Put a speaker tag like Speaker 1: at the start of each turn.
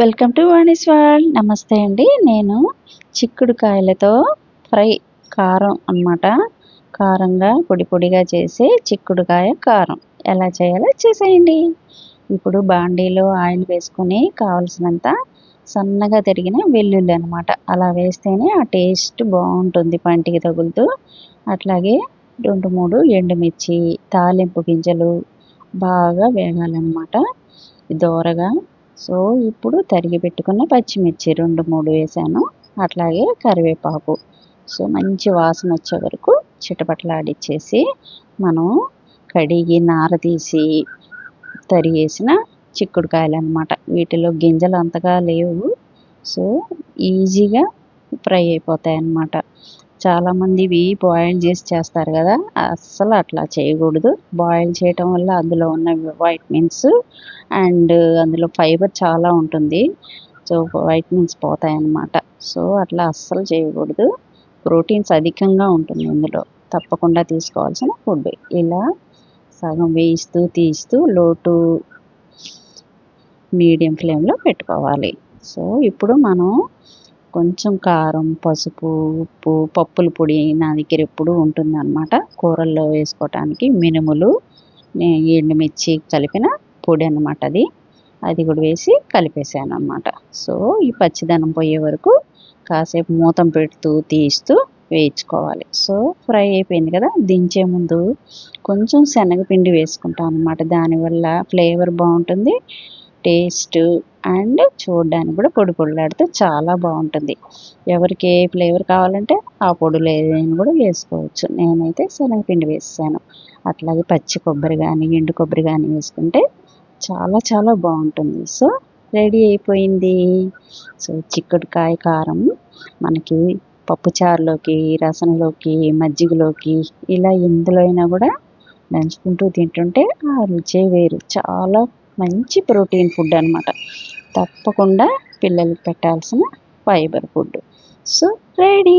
Speaker 1: Welcome to Vani's world. నమస్తే అండి. నేను చిక్కుడుకాయలతో ఫ్రై కారం అనమాట కారంగా పొడి పొడిగా చేసే చిక్కుడుకాయ కారం. ఎలా చేయాలో చేసేయండి. ఇప్పుడు బాండీలో ఆయిల్ వేసుకొని కావలసినంత సన్నగా తిరిగిన వెల్లుల్లి అనమాట అలా వేస్తేనే ఆ టేస్ట్ బాగుంటుంది పంటికి తగులుతూ. అట్లాగే రెండు మూడు ఎండుమిర్చి తాలింపు గింజలు బాగా వేగాలన్నమాట. దోరగా సో ఇప్పుడు తరిగి పెట్టుకున్న పచ్చిమిర్చి రెండు మూడు వేసాను. అట్లాగే కరివేపాకు. సో మంచి వాసన వచ్చే వరకు చిటపట్లాడిచ్చేసి మనం కడిగి నార తీసి తరిగేసిన చిక్కుడుకాయలు అనమాట వీటిలో గింజలు అంతగా లేవు. సో ఈజీగా ఫ్రై అయిపోతాయి అన్నమాట చాలామంది ఇవి బాయిల్ చేసి చేస్తారు కదా. అస్సలు అట్లా చేయకూడదు. బాయిల్ చేయటం వల్ల అందులో ఉన్న వైటమిన్స్ అండ్ అందులో ఫైబర్ చాలా ఉంటుంది. So vitamins పోతాయన్నమాట. సో అట్లా అస్సలు చేయకూడదు. ప్రోటీన్స్ అధికంగా ఉంటుంది ఇందులో. తప్పకుండా తీసుకోవాల్సిన ఫుడ్ ఇలా సగం వేయిస్తూ తీస్తూ లోటు మీడియం ఫ్లేమ్లో పెట్టుకోవాలి. సో ఇప్పుడు మనం కొంచెం కారం పసుపు ఉప్పు పప్పుల పొడి నా దగ్గర ఎప్పుడు ఉంటుంది అనమాట కూరల్లో వేసుకోవటానికి మినుములు ఎండుమిర్చి కలిపిన పొడి అనమాట అది. అది కూడా వేసి కలిపేసాను అనమాట సో ఈ పచ్చిదనం పోయే వరకు కాసేపు మూతం పెడుతూ తీస్తూ వేయించుకోవాలి. సో ఫ్రై అయిపోయింది కదా దించే ముందు కొంచెం శనగపిండి వేసుకుంటాం అనమాట దానివల్ల ఫ్లేవర్ బాగుంటుంది. టేస్ట్ అండ్ చూడడానికి కూడా పొడి పొడిలాడితే చాలా బాగుంటుంది. ఎవరికి ఏ ఫ్లేవర్ కావాలంటే ఆ పొడులు ఏదైనా కూడా వేసుకోవచ్చు. నేనైతే శనగపిండి వేసాను. అట్లాగే పచ్చి కొబ్బరి కానీ ఎండు కొబ్బరి కానీ వేసుకుంటే చాలా చాలా బాగుంటుంది. సో రెడీ అయిపోయింది. సో చిక్కుడుకాయ కారం మనకి పప్పుచారులోకి రసంలోకి మజ్జిగలోకి ఇలా ఎందులో అయినా కూడా నంచుకుంటూ తింటుంటే ఆ రుచే వేరు. చాలా మంచి ప్రోటీన్ ఫుడ్ అనమాట తప్పకుండా పిల్లలకి పెట్టాల్సిన ఫైబర్ ఫుడ్. So ready!